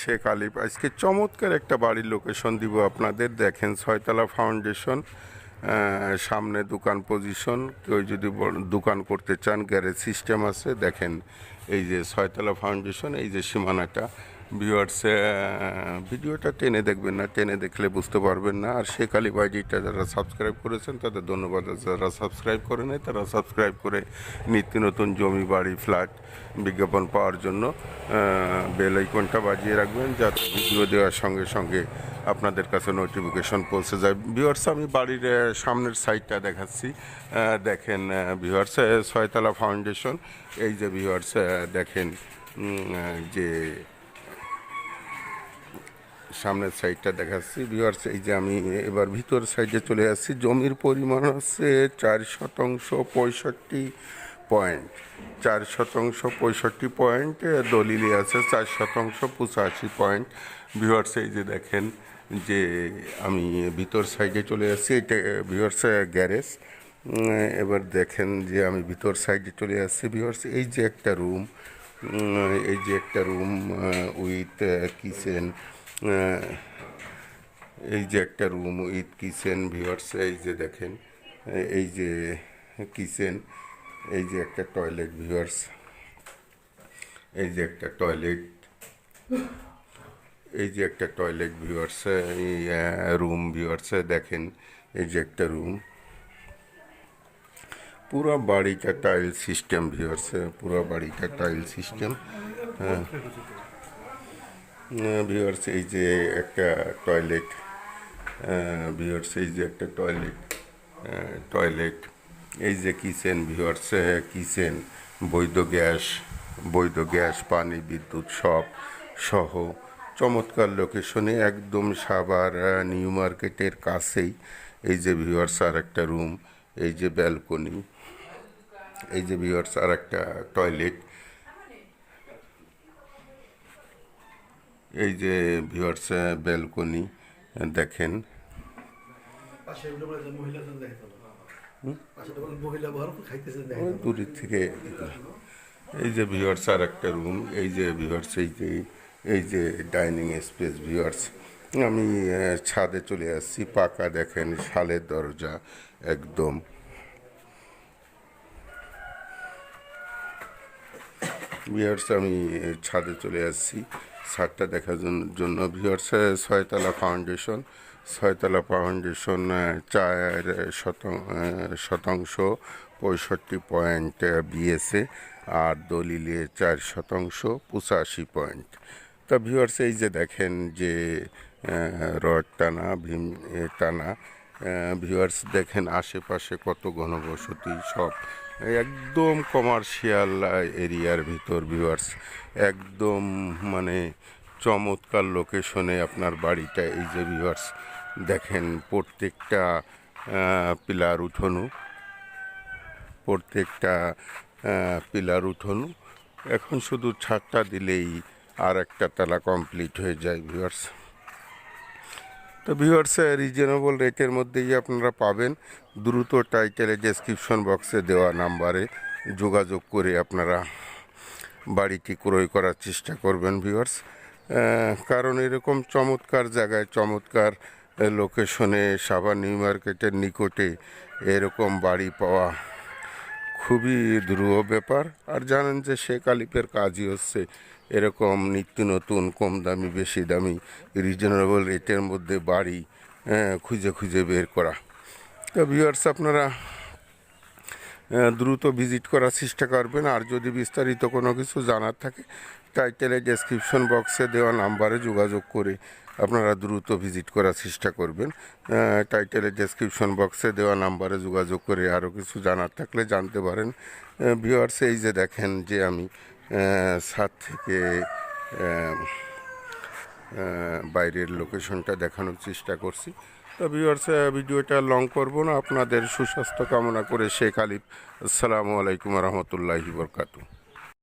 শেখ আলিফ, আজকে চমৎকার একটা বাড়ির লোকেশন দিব আপনাদের। দেখেন ছয়তলা ফাউন্ডেশন সামনে দোকান পজিশন কেউ যদি দোকান করতে চান গ্যারেজ সিস্টেম আছে। দেখেন এই যে ছয়তলা ফাউন্ডেশন এই যে সীমানাটা। ভিউয়ার্স ভিডিওটা টেনে দেখবেন না, টেনে দেখলে বুঝতে পারবেন না। আর শেখ আলী বাইজিটা যারা সাবস্ক্রাইব করেছেন, তাদের ধন্যবাদ। যারা সাবস্ক্রাইব করে নেয় তারা সাবস্ক্রাইব করে নিত্য নতুন জমি, বাড়ি ফ্ল্যাট বিজ্ঞাপন পাওয়ার জন্য বেল আইকনটা বাজিয়ে রাখবেন, যাতে ভিডিও দেওয়ার সঙ্গে সঙ্গে আপনাদের কাছে নোটিফিকেশন পৌঁছে যায়। ভিউয়ার্স আমি বাড়ির সামনের সাইডটা দেখাচ্ছি। দেখেন ভিউয়ার্স ছয়তলা ফাউন্ডেশন এই যে ভিউয়ার্স দেখেন যে সামনের সাইডটা দেখাচ্ছি। ভিউয়ার্স, এই যে আমি এবার ভিতর সাইডে চলে আসছি। জমির পরিমাণ হচ্ছে চার শতাংশ পঁয়ষট্টি পয়েন্ট। চার শতাংশ পঁয়ষট্টি পয়েন্ট, দলিলে আছে চার শতাংশ পঁচাশি পয়েন্ট। ভিউয়ার্স, এই যে দেখেন যে আমি ভিতর সাইডে চলে আসছি, এটা ভিউয়ার্স, গ্যারেজ। এবার দেখেন যে আমি ভিতর সাইডে চলে আসছি। ভিউয়ার্স, এই যে একটা রুম, এই যে একটা রুম উইথ কিচেন এই যে একটা রুম উইথ কিচেন ভিউয়ার্স এই যে দেখেন, এই যে কিচেন এই যে একটা টয়লেট ভিউয়ার্স এই যে একটা টয়লেট এই যে একটা টয়লেট ভিউয়ার্স এই রুম ভিউয়ার্স দেখেন, এই যে একটা রুম পুরো বাড়িটা টাইল সিস্টেম ভিউয়ার্স পুরো বাড়িটা টাইল সিস্টেম হ্যাঁ। ভিউয়ার্স এই যে একটা টয়লেট ভিউয়ার্স এই যে একটা টয়লেট টয়লেট এই যে কিচেন ভিউয়ার্স কিচেন, বৈধ গ্যাস বৈধ গ্যাস, পানি, বিদ্যুৎ, সব সহ চমৎকার লোকেশনে একদম সাবার নিউ মার্কেটের কাছেই এই যে ভিউয়ার্স আর একটা রুম এই যে ব্যালকনি এই যে ভিউয়ার্স আর একটা টয়লেট এই যে ভিউয়ার্স ব্যালকনি দেখেন। দূরের থেকে এই যে ভিউয়ার্স আর একটা রুম, এই যে ভিউয়ার্স, এই যে এই যে ডাইনিং স্পেস ভিউয়ার্স। আমি ছাদে চলে আসছি, পাকা দেখেন, শালের দরজা, একদম। ভিউয়ার্স আমি ছাদে চলে আসছি। ছাদটা দেখার জন- জন্য ভিউয়ার্স ছয়তলা ফাউন্ডেশন ছয়তলা ফাউন্ডেশন চার শতাং- শতাংশ, পঁয়ষট্টি পয়েন্ট বিএসএ আর দলিলে চার শতাংশ, পঁচাশি পয়েন্ট তা ভিউয়ার্স এই যে দেখেন যে রড টানা, ভীম টানা ভিউয়ার্স দেখেন আশেপাশে কত ঘনবসতি সব একদম কমার্শিয়াল এরিয়ার ভিতর ভিউয়ার্স একদম মানে চমৎকার লোকেশনে আপনার বাড়িটা, এই যে ভিউয়ার্স দেখেন প্রত্যেকটা পিলার উঠোনো, প্রত্যেকটা পিলার উঠোনো। এখন শুধু ছাদটা দিলেই আর একটা তালা কমপ্লিট হয়ে যায় ভিউয়ার্স তো ভিউয়ার্স রিজনেবল রেটের মধ্যেই আপনারা পাবেন। দ্রুত টাইটেলে ডেসক্রিপশন বক্সে দেওয়া নাম্বারে যোগাযোগ করে আপনারা বাড়িটি ক্রয় করার চেষ্টা করবেন ভিউয়ার্স কারণ এরকম চমৎকার জায়গায়, চমৎকার লোকেশনে সাভার নিউ মার্কেটের নিকটে এরকম বাড়ি পাওয়া খুবই ধ্রুব ব্যাপার। আর জানেন যে সে আলিফের কাজই হচ্ছে এরকম নিত্য নতুন কম দামি বেশি দামি রিজনেবল রেটের মধ্যে বাড়ি আহ, খুঁজে খুঁজে বের করা। তো ভিউয়ার্স আপনারা দ্রুত ভিজিট করার চেষ্টা করবেন। আর যদি বিস্তারিত কোনো কিছু জানার থাকে টাইটেলে ডেসক্রিপশন বক্সে দেওয়া নাম্বারে যোগাযোগ করে আপনারা দ্রুত ভিজিট করার চেষ্টা করবেন। টাইটেলে ডেসক্রিপশন বক্সে দেওয়া নাম্বারে যোগাযোগ করে আরও কিছু জানার থাকলে জানতে পারেন। ভিউয়ার্স এই যে দেখেন যে আমি ছাদ থেকে বাইরের লোকেশনটা দেখানোর চেষ্টা করছি। তো ভিউয়ার্স ভিডিওটা লং করব না। আপনাদের সুস্বাস্থ্য কামনা করে শেখ আলিফ, আসসালামু আলাইকুম রহমতুল্লাহি বরকাতু